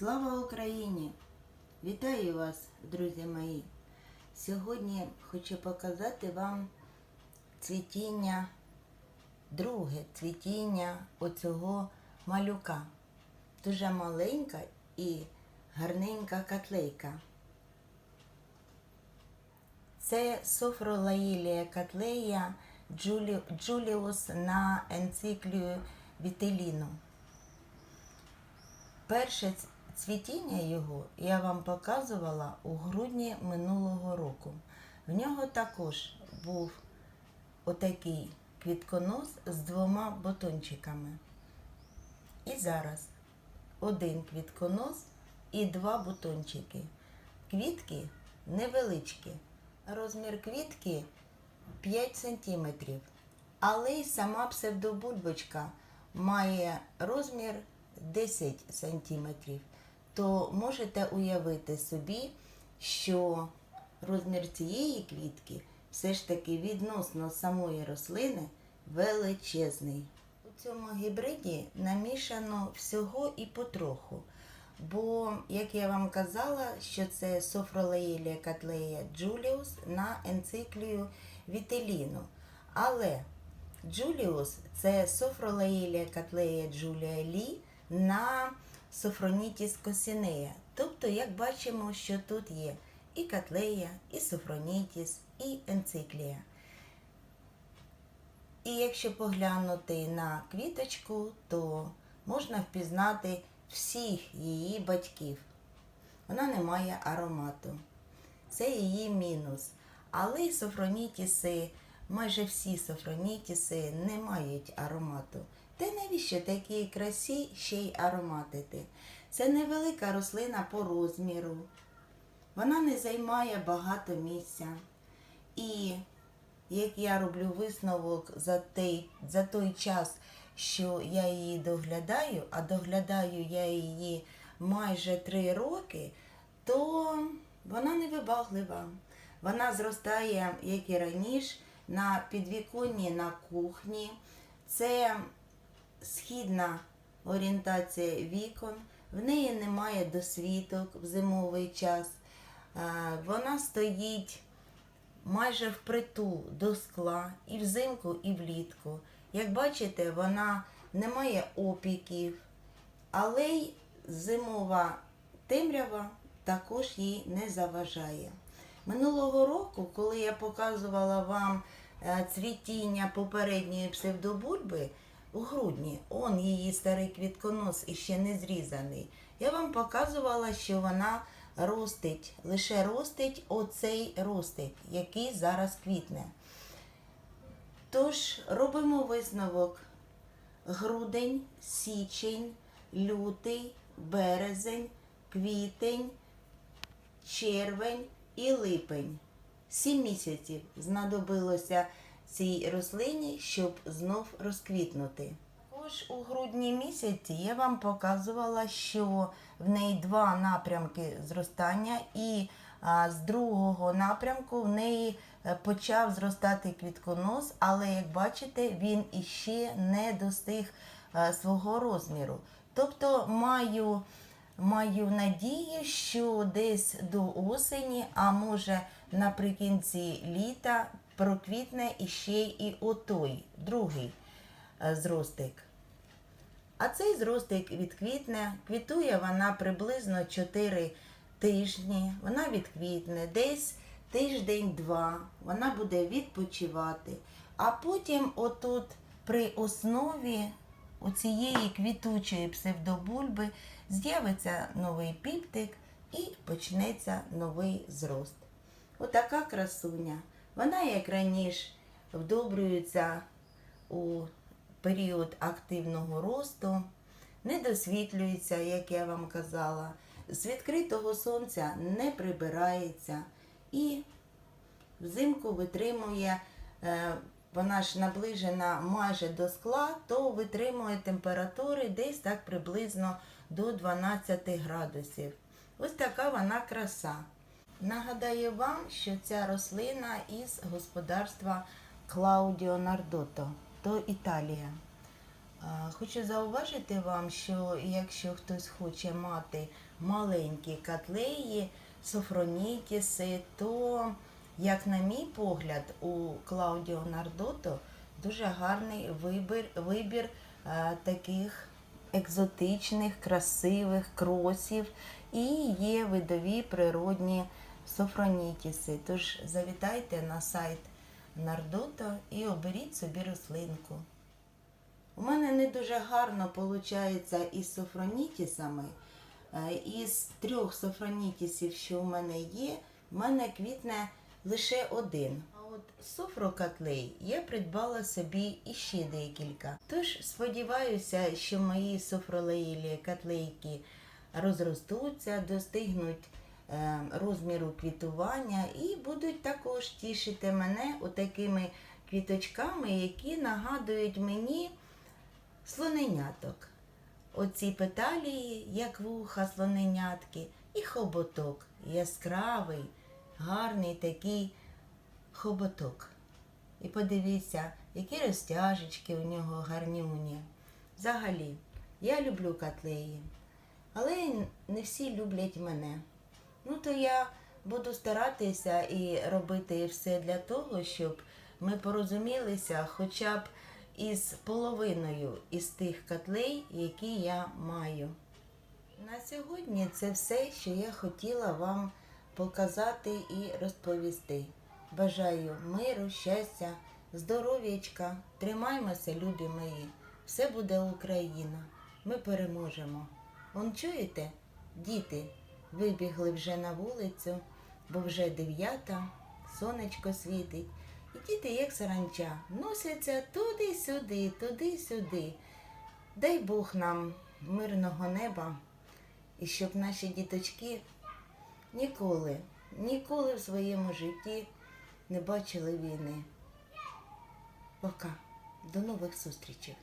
Слава Україні! Вітаю вас, друзі мої! Сьогодні хочу показати вам цвітіння, друге цвітіння оцього малюка. Дуже маленька і гарненька котлейка. Це софролаїлія котлея Джулі- Джуліус на енциклію Вітеліну. Перше цвітіння його я вам показувала у грудні минулого року. В нього також був отакий квітконос з двома бутончиками. І зараз один квітконос і два бутончики. Квітки невеличкі. Розмір квітки 5 см. Але й сама псевдобульбочка має розмір 10 см. То можете уявити собі, що розмір цієї квітки все ж таки відносно самої рослини величезний. У цьому гібриді намішано всього і потроху. Бо, як я вам казала, що це софролеїлія котлея Джуліус на енциклію Вітеліну. Але Джуліус це софролеїлія котлея Джулія Лі на софронітіс косінея. Тобто, як бачимо, що тут є і котлея, і софронітіс, і енциклія. І якщо поглянути на квіточку, то можна впізнати всіх її батьків. Вона не має аромату. Це її мінус. Але софронітіси, майже всі софронітіси не мають аромату. Та навіщо такій красі ще й ароматити? Це невелика рослина по розміру. Вона не займає багато місця. І як я роблю висновок за той, за той час, що я її доглядаю, а доглядаю я її майже три роки, то вона невибаглива. Вона зростає, як і раніше, на підвіконні на кухні. Це східна орієнтація вікон, в неї немає досвіток в зимовий час. Е, Вона стоїть майже впритул до скла і взимку, і влітку. Як бачите, вона не має опіків, але й зимова темрява також їй не заважає. Минулого року, коли я показувала вам е, цвітіння попередньої псевдобульби у грудні, он її старий квітконос іще не зрізаний, я вам показувала, що вона ростить, лише ростить оцей ростить, який зараз квітне. Тож робимо висновок. Грудень, січень, лютий, березень, квітень, червень і липень. Сім місяців знадобилося цій рослині, щоб знов розквітнути. Також у грудні місяці я вам показувала, що в неї два напрямки зростання, і з другого напрямку в неї е, почав зростати квітконос, але як бачите, він іще не достиг е, свого розміру. Тобто маю, маю надію, що десь до осені, а може наприкінці літа проквітне іще і отой, другий е, зростик. А цей зростик відквітне, квітує вона приблизно 4 тижні. Вона відквітне десь тиждень-два. Вона буде відпочивати. А потім, отут, при основі оцієї квітучої псевдобульби, з'явиться новий піптик і почнеться новий зрост. Отака красуня. Вона, як раніше, вдобрюється у період активного росту, не досвітлюється, як я вам казала, з відкритого сонця не прибирається і взимку витримує, е, вона ж наближена майже до скла, то витримує температури десь так приблизно до 12 градусів. Ось така вона краса. Нагадаю вам, що ця рослина із господарства Клаудіо Нардото, то Італія. Хочу зауважити вам, що якщо хтось хоче мати маленькі котлеї, софронітіси, то, як на мій погляд, у Клаудіо Нардото дуже гарний вибір, вибір таких екзотичних, красивих кросів і є видові природні софронітіси. Тож завітайте на сайт Нардото і оберіть собі рослинку. У мене не дуже гарно виходить із софронітісами. Е, Із трьох софронітісів, що у мене є, в мене квітне лише один. А от софрокатлей я придбала собі іще декілька. Тож сподіваюся, що мої софролеїлі котлейки розростуться, достигнуть розміру квітування і будуть також тішити мене отакими квіточками, які нагадують мені слоненяток. Оці петалії, як вуха слоненятки, і хоботок. Яскравий, гарний такий хоботок. І подивіться, які розтяжечки у нього гарнюні. Взагалі, я люблю котлеї, але не всі люблять мене. Ну, то я буду старатися і робити все для того, щоб ми порозумілися хоча б із половиною із тих котлей, які я маю. На сьогодні це все, що я хотіла вам показати і розповісти. Бажаю миру, щастя, здоров'ячка, тримаймося, любі мої. Все буде Україна. Ми переможемо. Он чуєте, діти вибігли вже на вулицю, бо вже дев'ята, сонечко світить. І діти, як саранча, носяться туди-сюди, туди-сюди. Дай Бог нам мирного неба, і щоб наші діточки ніколи, ніколи в своєму житті не бачили війни. Пока. До нових зустрічей.